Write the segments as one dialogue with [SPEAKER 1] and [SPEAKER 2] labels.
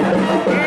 [SPEAKER 1] Música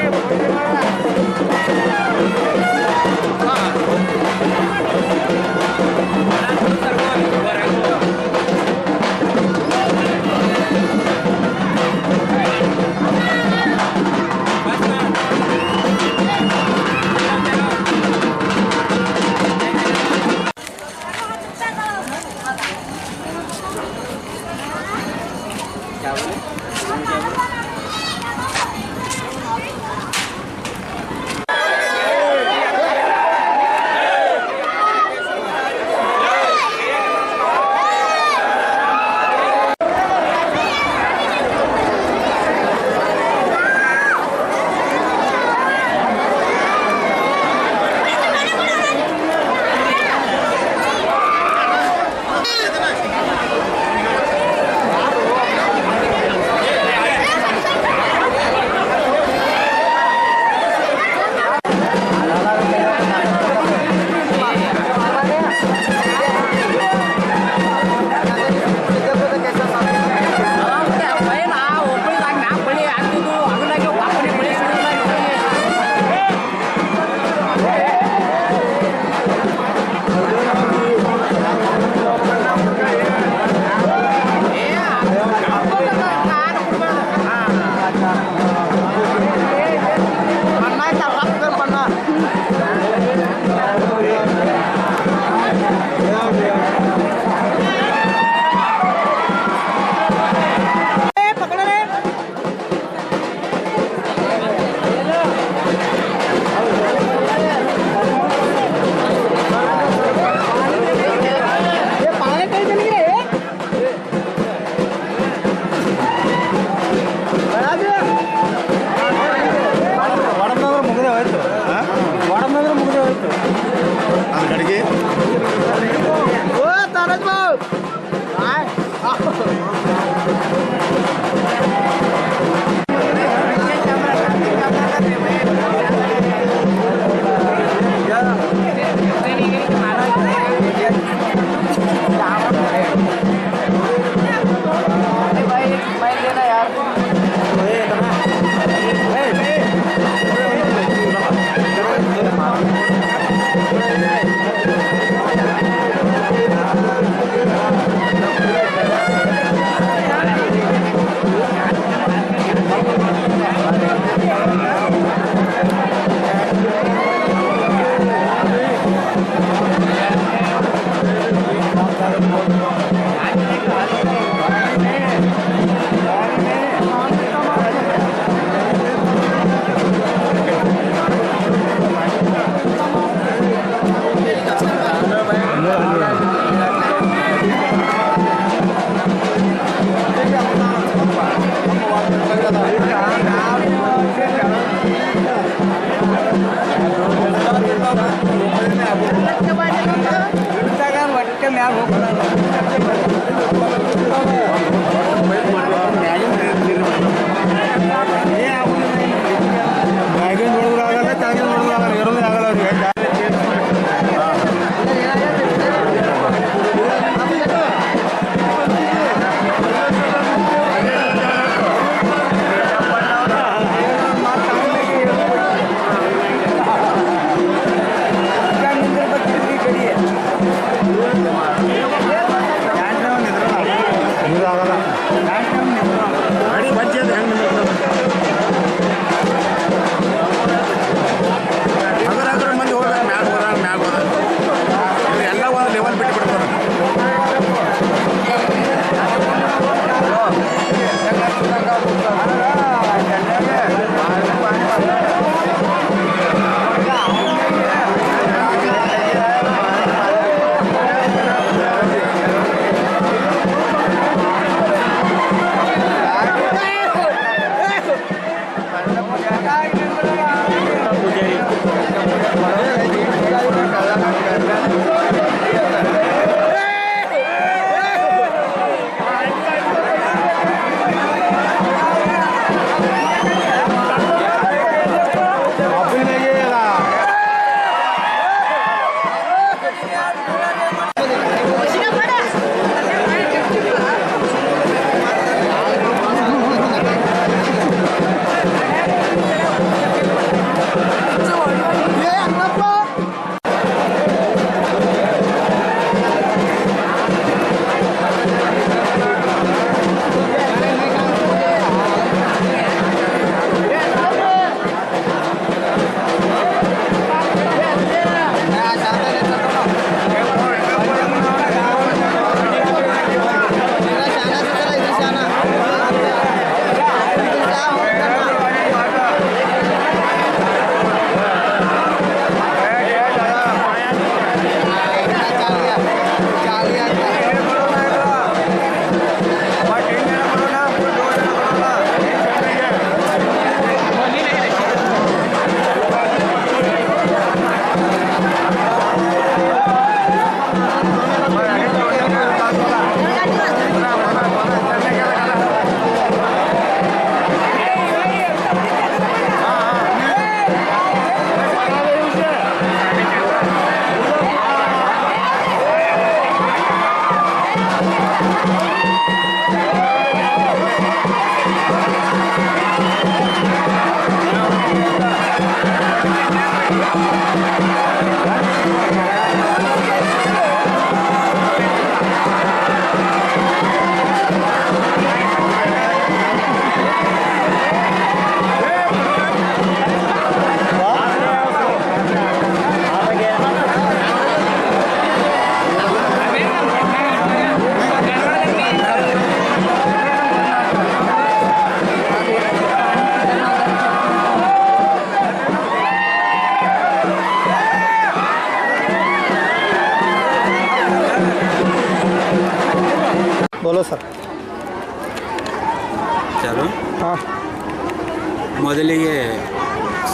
[SPEAKER 2] ಮೊದಲಿಗೆ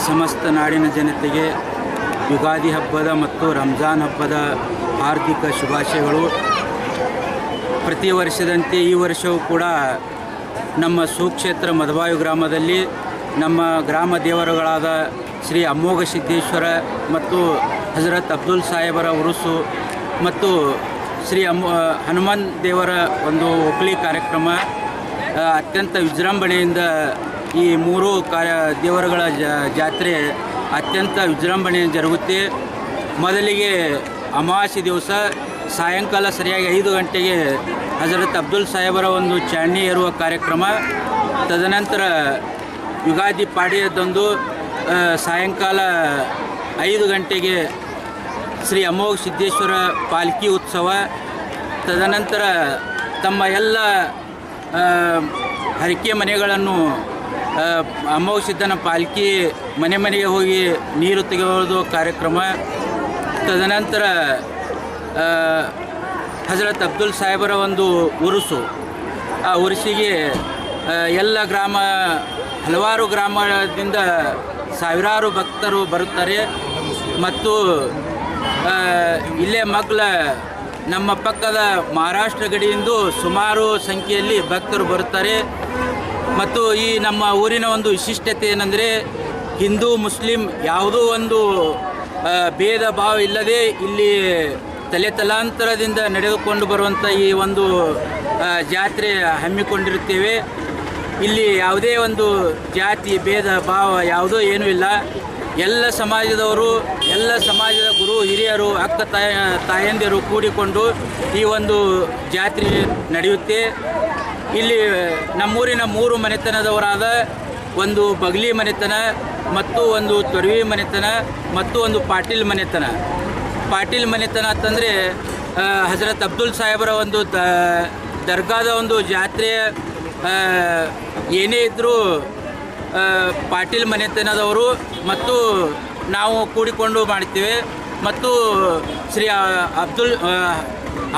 [SPEAKER 2] ಸಮಸ್ತ ನಾಡಿನ ಜನತೆಗೆ ಯುಗಾದಿ ಹಬ್ಬದ ಮತ್ತು ರಂಜಾನ್ ಹಬ್ಬದ ಹಾರ್ದಿಕ ಶುಭಾಶಯಗಳು. ಪ್ರತಿ ವರ್ಷದಂತೆ ಈ ವರ್ಷವೂ ಕೂಡ ನಮ್ಮ ಸುಕ್ಷೇತ್ರ ಮಧವಾಯು ಗ್ರಾಮದಲ್ಲಿ ನಮ್ಮ ಗ್ರಾಮ ದೇವರುಗಳಾದ ಶ್ರೀ ಅಮೋಘ ಸಿದ್ದೇಶ್ವರ ಮತ್ತು ಹಜರತ್ ಅಬ್ದುಲ್ ಸಾಹೇಬರ ಉರುಸು ಮತ್ತು ಶ್ರೀ ಅಮ್ಮ ಹನುಮಾನ್ ದೇವರ ಒಂದು ಒಕ್ಕಲಿ ಕಾರ್ಯಕ್ರಮ ಅತ್ಯಂತ ವಿಜೃಂಭಣೆಯಿಂದ ಈ ಮೂರು ಕಾರ್ಯ ದೇವರುಗಳ ಜಾತ್ರೆ ಅತ್ಯಂತ ವಿಜೃಂಭಣೆಯಿಂದ ಜರುಗುತ್ತೆ. ಮೊದಲಿಗೆ ಅಮಾವಾಸ್ಯೆ ದಿವಸ ಸಾಯಂಕಾಲ ಸರಿಯಾಗಿ ಐದು ಗಂಟೆಗೆ ಹಜರತ್ ಅಬ್ದುಲ್ ಸಾಹೇಬರ ಒಂದು ಚಾಣಿ ಏರುವ ಕಾರ್ಯಕ್ರಮ. ತದನಂತರ ಯುಗಾದಿ ಪಾಡ್ಯದಂದು ಸಾಯಂಕಾಲ ಐದು ಗಂಟೆಗೆ ಶ್ರೀ ಅಮೋಘ ಸಿದ್ದೇಶ್ವರ ಪಾಲ್ಕಿ ಉತ್ಸವ. ತದನಂತರ ತಮ್ಮ ಎಲ್ಲ ಹರಕೆ ಮನೆಗಳನ್ನು ಆ, ಅಮೋಘಸಿದ್ದನ ಪಾಲ್ಕಿ ಮನೆ ಮನೆಗೆ ಹೋಗಿ ನೀರು ತೆಗೆಯುವುದು ಕಾರ್ಯಕ್ರಮ. ತದನಂತರ ಹಜರತ್ ಅಬ್ದುಲ್ ಸಾಹೇಬರ ಒಂದು ಉರುಸು. ಆ ಉರುಸಿಗೆ ಎಲ್ಲ ಗ್ರಾಮ ಹಲವಾರು ಗ್ರಾಮದಿಂದ ಸಾವಿರಾರು ಭಕ್ತರು ಬರುತ್ತಾರೆ. ಮತ್ತು ಇಲ್ಲೇ ಮಗ್ಲ ನಮ್ಮ ಪಕ್ಕದ ಮಹಾರಾಷ್ಟ್ರ ಗಡಿಯಿಂದ ಸುಮಾರು ಸಂಖ್ಯೆಯಲ್ಲಿ ಭಕ್ತರು ಬರುತ್ತಾರೆ. ಮತ್ತು ಈ ನಮ್ಮ ಊರಿನ ಒಂದು ವಿಶಿಷ್ಟತೆ ಏನಂದರೆ ಹಿಂದೂ, ಮುಸ್ಲಿಂ ಯಾವುದೋ ಒಂದು ಭೇದ ಭಾವ ಇಲ್ಲದೆ ಇಲ್ಲಿ ತಲೆ ತಲಾಂತರದಿಂದ ನಡೆದುಕೊಂಡು ಬರುವಂಥ ಈ ಒಂದು ಜಾತ್ರೆ ಹಮ್ಮಿಕೊಂಡಿರುತ್ತೇವೆ. ಇಲ್ಲಿ ಯಾವುದೇ ಒಂದು ಜಾತಿ, ಭೇದ, ಭಾವ ಯಾವುದೋ ಏನೂ ಇಲ್ಲ. ಎಲ್ಲ ಸಮಾಜದವರು, ಎಲ್ಲ ಸಮಾಜದ ಗುರು, ಹಿರಿಯರು, ಅಕ್ಕ ತಾಯ, ತಾಯಂದಿರು ಕೂಡಿಕೊಂಡು ಈ ಒಂದು ಜಾತ್ರೆ ನಡೆಯುತ್ತೆ. ಇಲ್ಲಿ ನಮ್ಮೂರಿನ ಮೂರು ಮನೆತನದವರಾದ ಒಂದು ಬಗಲಿ ಮನೆತನ ಮತ್ತು ಒಂದು ತೊರವಿ ಮನೆತನ ಮತ್ತು ಒಂದು ಪಾಟೀಲ್ ಮನೆತನ. ಪಾಟೀಲ್ ಮನೆತನ ಅಂತಂದರೆ ಹಜರತ್ ಅಬ್ದುಲ್ ಸಾಹೇಬರ ಒಂದು ದರ್ಗಾದ ಒಂದು ಜಾತ್ರೆ ಏನೇ ಇದ್ದರೂ ಪಾಟೀಲ್ ಮನೆತನದವರು ಮತ್ತು ನಾವು ಕೂಡಿಕೊಂಡು ಮಾಡ್ತೀವಿ. ಮತ್ತು ಶ್ರೀ ಅಬ್ದುಲ್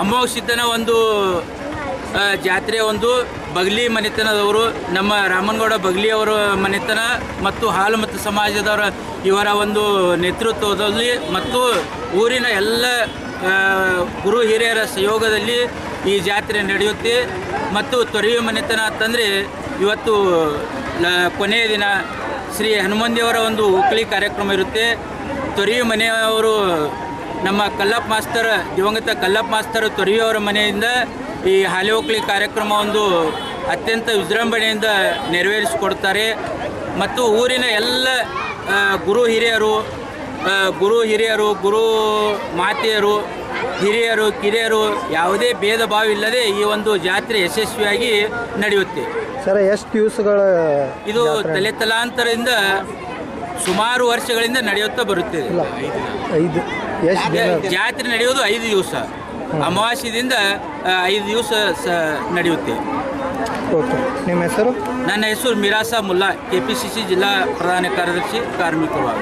[SPEAKER 2] ಅಮೋಘ ಸಿದ್ದನ ಒಂದು ಜಾತ್ರೆ ಒಂದು ಬಗ್ಲಿ ಮನೆತನದವರು, ನಮ್ಮ ರಾಮನಗೌಡ ಬಗ್ಲಿಯವರ ಮನೆತನ ಮತ್ತು ಹಾಲು ಮತ್ತು ಸಮಾಜದವರ ಇವರ ಒಂದು ನೇತೃತ್ವದಲ್ಲಿ ಮತ್ತು ಊರಿನ ಎಲ್ಲ ಗುರು ಹಿರಿಯರ ಸಹಯೋಗದಲ್ಲಿ ಈ ಜಾತ್ರೆ ನಡೆಯುತ್ತೆ. ಮತ್ತು ತೊರೆಯುವ ಮನೆತನ ಅಂತಂದರೆ ಇವತ್ತು ಕೊನೆಯ ದಿನ ಶ್ರೀ ಹನುಮಂದಿಯವರ ಒಂದು ಉಕ್ಕಳಿ ಕಾರ್ಯಕ್ರಮ ಇರುತ್ತೆ. ತೊರೆಯ ಮನೆಯವರು ನಮ್ಮ ಕಲ್ಲಪ್ಪ ಮಾಸ್ತರ್, ದಿವಂಗತ ಕಲ್ಲಪ್ಪ ಮಾಸ್ತರ್ ತೊರೆಯವರ ಮನೆಯಿಂದ ಈ ಹಾಲಿ ಹೋಗ್ಲಿ ಕಾರ್ಯಕ್ರಮ ಒಂದು ಅತ್ಯಂತ ವಿಜೃಂಭಣೆಯಿಂದ ನೆರವೇರಿಸಿಕೊಡ್ತಾರೆ. ಮತ್ತು ಊರಿನ ಎಲ್ಲ ಗುರು ಹಿರಿಯರು ಗುರು ಹಿರಿಯರು, ಗುರು ಮಾತೆಯರು ಹಿರಿಯರು ಕಿರಿಯರು ಯಾವುದೇ ಭೇದ ಭಾವ ಇಲ್ಲದೆ ಈ ಒಂದು ಜಾತ್ರೆ ಯಶಸ್ವಿಯಾಗಿ ನಡೆಯುತ್ತೆ.
[SPEAKER 3] ಸರ್ ಎಷ್ಟು ದಿವಸಗಳ
[SPEAKER 2] ಇದು ತಲೆ ತಲಾಂತರದಿಂದ ಸುಮಾರು ವರ್ಷಗಳಿಂದ ನಡೆಯುತ್ತಾ ಬರುತ್ತಿದೆ.
[SPEAKER 3] ಐದು
[SPEAKER 2] ಜಾತ್ರೆ ನಡೆಯೋದು ಐದು ದಿವಸ. ಅಮಾವಾಸ್ಯದಿಂದ ಐದು ದಿವಸ ಸ ನಡೆಯುತ್ತೆ.
[SPEAKER 3] ಓಕೆ. ನಿಮ್ಮ ಹೆಸರು?
[SPEAKER 2] ನನ್ನ ಹೆಸರು Mirasa Mulla K P C C ಜಿಲ್ಲಾ ಪ್ರಧಾನ ಕಾರ್ಯದರ್ಶಿ ಕಾರ್ಮಿಕರು.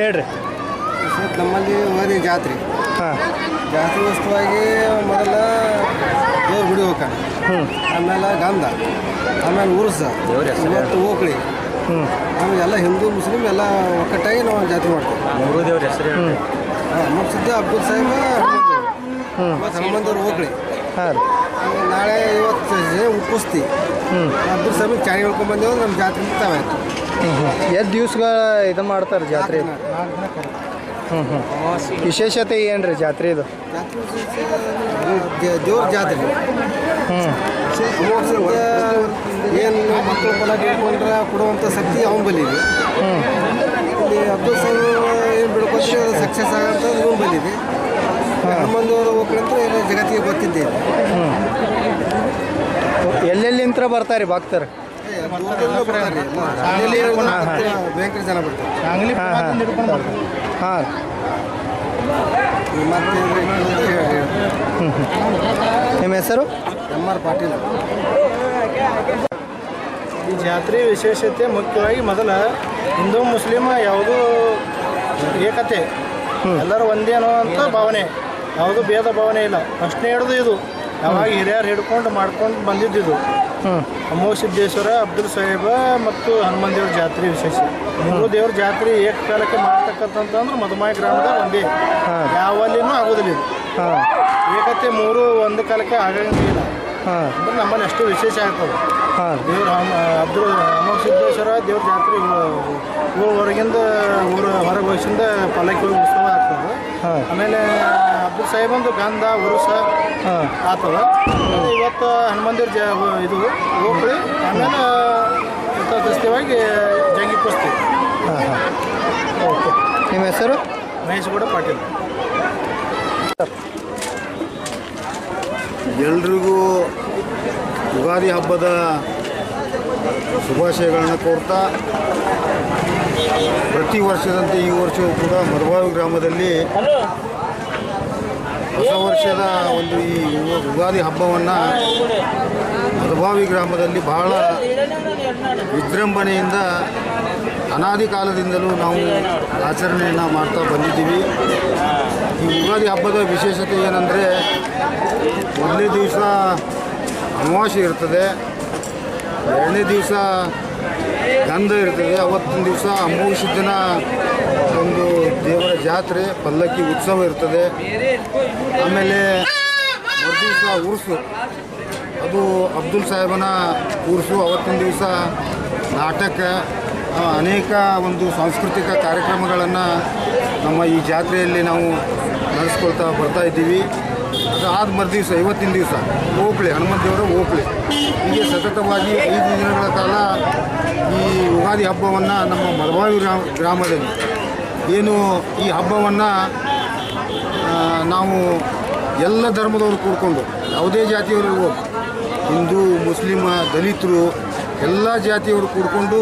[SPEAKER 3] ಹೇಳ್ರಿ.
[SPEAKER 4] ನಮ್ಮಲ್ಲಿ ಹೋರಿ ಜಾತ್ರೆ.
[SPEAKER 3] ಹಾಂ.
[SPEAKER 4] ಜಾತ್ರೆ ವಸ್ತುವಾಗಿ ಮೊದಲ ದೇವ್ರ ಗುಡಿ ಹೋಗ್ತಾನೆ
[SPEAKER 3] ಹ್ಞೂ
[SPEAKER 4] ಆಮೇಲೆ ಗಂಧ. ಆಮೇಲೆ ಉರುಸ. ಇವತ್ತು ಓಕಳಿ
[SPEAKER 3] ಹ್ಞೂ
[SPEAKER 4] ಆಮೇಲೆ ಎಲ್ಲ ಹಿಂದೂ ಮುಸ್ಲಿಂ ಎಲ್ಲ ಒಕ್ಕಟ್ಟಾಗಿ ನಾವು ಜಾತ್ರೆ ಮಾಡ್ತೇವೆ.
[SPEAKER 3] ಹ್ಞೂ
[SPEAKER 4] ಹಾಂ ಮುಗಿಸಿದ್ದೆ ಅಬ್ದುಲ್ ಸಾಹೇಬ
[SPEAKER 3] ಹ್ಞೂ
[SPEAKER 4] ಮತ್ತು ಹನುಮಂತವ್ರು ಓಕಳಿ
[SPEAKER 3] ಹಾಂ
[SPEAKER 4] ನಾಳೆ ಇವತ್ತು ಕುಸ್ತಿ
[SPEAKER 3] ಹ್ಞೂ
[SPEAKER 4] ಅಬ್ದುಲ್ ಸಾಹೇಬ್ ಚಾಣಿ ಹೇಳ್ಕೊಂಡ್ ಬಂದೇವು ನಮ್ಮ ಜಾತ್ರೆ ಮುಕ್ತಾವಾಯ್ತು
[SPEAKER 3] ಹ್ಞೂ ಹ್ಞೂ ಎಷ್ಟು ದಿವ್ಸಗಳ ಇದು ಮಾಡ್ತಾರೆ ಜಾತ್ರೆ? ಹ್ಞೂ ಹ್ಞೂ ವಿಶೇಷತೆ ಏನು ರೀ ಜಾತ್ರೆ ಇದು?
[SPEAKER 4] ಜೋರ್ ದೇ- ದೇವ್ರ ಜಾತ್ರೆ.
[SPEAKER 3] ಹ್ಞೂ
[SPEAKER 4] ಏನು ಮಕ್ಕಳು ಫಲ ಕೇಳ್ಕೊಂಡ್ರೆ ಕೊಡುವಂಥ ಶಕ್ತಿ ಅವನ ಬಲಿ ಇದೆ ಇಲ್ಲಿ ಅಬ್ದುಲ್ ಸಾಹೇಬ್ ಏನು ಬಿಡ್ಕೊತೀವಿ ಅದು ಸಕ್ಸಸ್ ಆಗಂತ ಇವನ್ ಬಂದಿದೆ ಹನುಮಂದವರು ಹೋಗ್ಲಂದ್ರೆ ಎಲ್ಲ ಜಗತ್ತಿಗೆ ಗೊತ್ತಿದ್ದೆ ಇದು.
[SPEAKER 3] ಎಲ್ಲೆಲ್ಲಿಂತ್ರ ಬರ್ತಾರೆ ಭಕ್ತರು?
[SPEAKER 4] ಬರ್ತಾರೆ ಬರ್ತಾರೆ
[SPEAKER 3] ಹಾಂ ನಿಮ್ಮ ಹೆಸರು?
[SPEAKER 4] M R Patil.
[SPEAKER 5] ಈ ಜಾತ್ರೆ ವಿಶೇಷತೆ ಮುಖ್ಯವಾಗಿ ಮೊದಲ ಹಿಂದೂ ಮುಸ್ಲಿಮ ಯಾವುದೂ ಏಕತೆ. ಎಲ್ಲರೂ ಒಂದೇನೋ ಅಂತ ಭಾವನೆ. ಯಾವುದು ಭೇದ ಭಾವನೆ ಇಲ್ಲ. ಪ್ರಶ್ನೆ ಹಿಡಿದು ಇದು. ಯಾವಾಗ ಹಿರಿಯರು ಹಿಡ್ಕೊಂಡು ಮಾಡ್ಕೊಂಡು ಬಂದಿದ್ದು ಅಮೋ ಸಿದ್ದೇಶ್ವರ ಅಬ್ದುಲ್ ಸಾಹೇಬ ಮತ್ತು ಹನುಮಾನ್ ದೇವ್ರ ಜಾತ್ರೆ ವಿಶೇಷ. ಮೂರು ದೇವ್ರ ಜಾತ್ರೆ ಏಕಕಾಲಕ್ಕೆ ಮಾಡ್ತಕ್ಕಂಥದ್ದು ಮಧುಮಾಯ ಗ್ರಾಮದ ಒಂದೇ. ಯಾವಲ್ಲಿನೂ ಆಗೋದಿಲ್ಲ ಇದು. ಏಕತೆ ಮೂರು ಒಂದು ಕಾಲಕ್ಕೆ ಆಗಂಗಿಲ್ಲ. ಅಂದ್ರೆ ನಮ್ಮಲ್ಲಿ ಅಷ್ಟು ವಿಶೇಷ ಆಗ್ತದೆ
[SPEAKER 3] ಹಾಂ.
[SPEAKER 5] ದೇವ್ರ ಅಬ್ದುಲ್ ಸಿದ್ದೇಶ್ವರ ದೇವ್ರ ಜಾತ್ರೆ ಊರು ಹೊರಗಿಂದ ಊರ ಹೊರಗೆ ವಯಸ್ಸಿಂದ ಪಲ್ಲಕ್ಕಿ ಹೋಗಿ ಉತ್ಸವ ಆಗ್ತದೆ.
[SPEAKER 3] ಹಾಂ.
[SPEAKER 5] ಆಮೇಲೆ ಅಬ್ದುಲ್ ಸಾಹೇಬಂದು ಗಂಧ ಉರುಸ
[SPEAKER 3] ಹಾಂ.
[SPEAKER 5] ಆಗ್ತದೆ. ಇವತ್ತು ಹನುಮಂದಿರ ಜ ಇದು ಹೋಗ್ಲಿ ಆಮೇಲೆ ಯಥಾಸ್ಥಿತವಾಗಿ ಜಂಗಿ ಕುಸ್ತಿ.
[SPEAKER 3] ಹಾಂ ಹಾಂ. ಓಕೆ. ನಿಮ್ಮ ಹೆಸರು?
[SPEAKER 5] ಮಹೇಶ್ ಗೌಡ ಪಾಟೀಲ್.
[SPEAKER 6] ಎಲ್ರಿಗೂ ಯುಗಾದಿ ಹಬ್ಬದ ಶುಭಾಶಯಗಳನ್ನು ಕೋರ್ತಾ, ಪ್ರತಿ ವರ್ಷದಂತೆ ಈ ವರ್ಷವೂ ಕೂಡ ಮರಬಾವಿ ಗ್ರಾಮದಲ್ಲಿ ಹೊಸ ವರ್ಷದ ಒಂದು ಈ ಯುಗ- ಯುಗಾದಿ ಹಬ್ಬವನ್ನು ಮರುಭಾವಿ ಗ್ರಾಮದಲ್ಲಿ ಬಹಳ ವಿಜೃಂಭಣೆಯಿಂದ ಅನಾದಿ ಕಾಲದಿಂದಲೂ ನಾವು ಆಚರಣೆಯನ್ನು ಮಾಡ್ತಾ ಬಂದಿದ್ದೀವಿ. ಈ ಯುಗಾದಿ ಹಬ್ಬದ ವಿಶೇಷತೆ ಏನಂದರೆ ಮೊದಲನೇ ದಿವಸ ಅಮಾವಾಸ್ಯೆ ಇರ್ತದೆ, ಎರಡನೇ ದಿವಸ ಗಂಧ ಇರ್ತದೆ, ಅವತ್ತಿನ ದಿವಸ ಅಮಾವಾಸ್ಯ ದಿನ ಒಂದು ದೇವರ ಜಾತ್ರೆ, ಪಲ್ಲಕ್ಕಿ ಉತ್ಸವ ಇರ್ತದೆ. ಆಮೇಲೆ ಮರುದಿವಸ ಉರುಸು. ಅದು ಅಬ್ದುಲ್ ಸಾಹೇಬನ ಉರುಸು, ಅವತ್ತಿನ ದಿವಸ ನಾಟಕ. ಅನೇಕ ಒಂದು ಸಾಂಸ್ಕೃತಿಕ ಕಾರ್ಯಕ್ರಮಗಳನ್ನು ನಮ್ಮ ಈ ಜಾತ್ರೆಯಲ್ಲಿ ನಾವು ನಡೆಸ್ಕೊಳ್ತಾ ಬರ್ತಾ ಇದ್ದೀವಿ. ಅದು ಆದ ಮರು ದಿವಸ, ಇವತ್ತಿನ ದಿವಸ. ಓಪ್ಳೆ ಹನುಮಂತ ದೇವರ ಓಪ್ಳೆ ಹೀಗೆ ಸತತವಾಗಿ ಐದು ದಿನಗಳ ಕಾಲ ಈ ಯುಗಾದಿ ಹಬ್ಬವನ್ನು ನಮ್ಮ ಮಲಬಾವಿ ಗ್ರಾಮ, ಗ್ರಾಮದಲ್ಲಿ. ಏನು ಈ ಹಬ್ಬವನ್ನು ನಾವು ಎಲ್ಲ ಧರ್ಮದವರು ಕೂಡ್ಕೊಂಡು, ಯಾವುದೇ ಜಾತಿಯವರು ಹಿಂದೂ, ಮುಸ್ಲಿಮ, ದಲಿತರು, ಎಲ್ಲ ಜಾತಿಯವರು ಕೂಡ್ಕೊಂಡು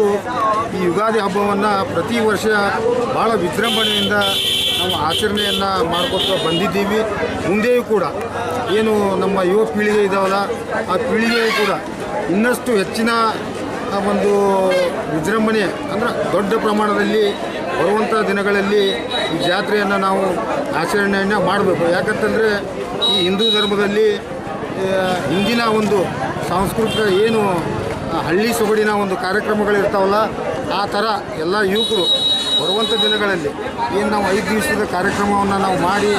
[SPEAKER 6] ಈ ಯುಗಾದಿ ಹಬ್ಬವನ್ನು ಪ್ರತಿ ವರ್ಷ ಭಾಳ ವಿಜೃಂಭಣೆಯಿಂದ ನಾವು ಆಚರಣೆಯನ್ನು ಮಾಡ್ಕೊತಾ ಬಂದಿದ್ದೀವಿ. ಮುಂದೆಯೂ ಕೂಡ ಏನು ನಮ್ಮ ಯುವ ಪೀಳಿಗೆ ಇದಾವಲ್ಲ, ಆ ಪೀಳಿಗೆಯೂ ಕೂಡ ಇನ್ನಷ್ಟು ಹೆಚ್ಚಿನ ಒಂದು ವಿಜೃಂಭಣೆ, ಅಂದ್ರೆ ದೊಡ್ಡ ಪ್ರಮಾಣದಲ್ಲಿ ಬರುವಂಥ ದಿನಗಳಲ್ಲಿ ಈ ಜಾತ್ರೆಯನ್ನು ನಾವು ಆಚರಣೆಯನ್ನು ಮಾಡಬೇಕು. ಯಾಕಂತಂದರೆ ಈ ಹಿಂದೂ ಧರ್ಮದಲ್ಲಿ ಹಿಂದಿನ ಒಂದು ಸಾಂಸ್ಕೃತಿಕ ಏನು ಹಳ್ಳಿ ಸೊಗಡಿನ ಒಂದು ಕಾರ್ಯಕ್ರಮಗಳಿರ್ತಾವಲ್ಲ, ಆ ಥರ ಎಲ್ಲ ಯುವಕರು ಬರುವಂಥ ದಿನಗಳಲ್ಲಿ ಏನು ನಾವು ಐದು ದಿವಸದ ಕಾರ್ಯಕ್ರಮವನ್ನು ನಾವು ಮಾಡಿ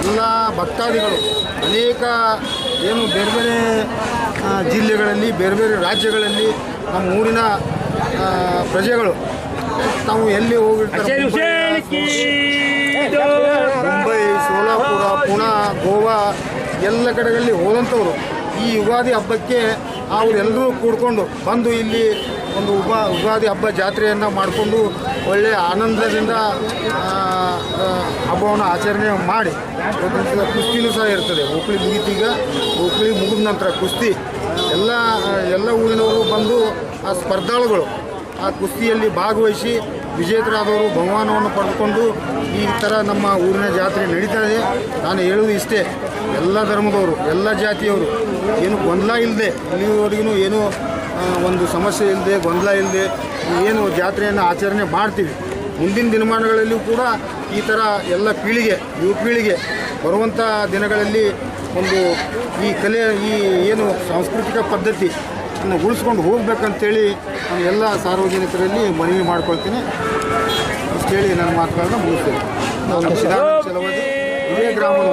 [SPEAKER 6] ಎಲ್ಲ ಭಕ್ತಾದಿಗಳು ಅನೇಕ ಏನು ಬೇರೆ ಬೇರೆ ಜಿಲ್ಲೆಗಳಲ್ಲಿ ಬೇರೆ ಬೇರೆ ರಾಜ್ಯಗಳಲ್ಲಿ ನಮ್ಮ ಊರಿನ ಪ್ರಜೆಗಳು ತಾವು ಎಲ್ಲಿ ಹೋಗಿರ್ತಾರೆ ಮುಂಬೈ ಸೋಲಾಪುರ ಪುಣೆ ಗೋವಾ ಎಲ್ಲ ಕಡೆಗಳಲ್ಲಿ ಹೋದಂಥವ್ರು ಈ ಯುಗಾದಿ ಹಬ್ಬಕ್ಕೆ ಅವರೆಲ್ಲರೂ ಕೂಡ್ಕೊಂಡು ಬಂದು ಇಲ್ಲಿ ಒಂದು ಉಪ ಯುಗಾದಿ ಹಬ್ಬ ಜಾತ್ರೆಯನ್ನು ಮಾಡಿಕೊಂಡು ಒಳ್ಳೆಯ ಆನಂದದಿಂದ ಹಬ್ಬವನ್ನು ಆಚರಣೆ ಮಾಡಿ ಕುಸ್ತಿನೂ ಸಹ ಇರ್ತದೆ. ಹುಬ್ಳಿ ಮುಗಿತೀಗ ಹುಬ್ಳಿ ಮುಗಿದ ನಂತರ ಕುಸ್ತಿ, ಎಲ್ಲ ಎಲ್ಲ ಊರಿನವರು ಬಂದು ಆ ಸ್ಪರ್ಧಾಳುಗಳು ಆ ಕುಸ್ತಿಯಲ್ಲಿ ಭಾಗವಹಿಸಿ ವಿಜೇತರಾದವರು ಬಹುಮಾನವನ್ನು ಪಡೆದುಕೊಂಡು ಈ ಥರ ನಮ್ಮ ಊರಿನ ಜಾತ್ರೆ ನಡೀತಾ ಇದೆ. ನಾನು ಹೇಳುವುದು ಇಷ್ಟೇ, ಎಲ್ಲ ಧರ್ಮದವರು, ಎಲ್ಲ ಜಾತಿಯವರು, ಏನು ಗೊಂದಲ ಇಲ್ಲದೆ ಇಲ್ಲಿವರೆಗೂ ಏನೂ ಒಂದು ಸಮಸ್ಯೆ ಇಲ್ಲದೆ, ಗೊಂದಲ ಇಲ್ಲದೆ ಏನು ಜಾತ್ರೆಯನ್ನು ಆಚರಣೆ ಮಾಡ್ತೀವಿ. ಮುಂದಿನ ದಿನಮಾನಗಳಲ್ಲಿಯೂ ಕೂಡ ಈ ಥರ ಎಲ್ಲ ಪೀಳಿಗೆ, ಯುವ ಪೀಳಿಗೆ ಬರುವಂಥ ದಿನಗಳಲ್ಲಿ ಒಂದು ಈ ಕಲೆ, ಈ ಏನು ಸಾಂಸ್ಕೃತಿಕ ಪದ್ಧತಿ ಉಳಿಸ್ಕೊಂಡು ಹೋಗ್ಬೇಕಂತೇಳಿ ನಾನು ಎಲ್ಲ ಸಾರ್ವಜನಿಕರಲ್ಲಿ ಮನವಿ ಮಾಡ್ಕೊಳ್ತೀನಿ. ಇಷ್ಟು ಹೇಳಿ ನನ್ನ ಮಾತುಗಳನ್ನ ಮುಗಿಸ್ತೇನೆ. ನಾನು ಗ್ರಾಮದ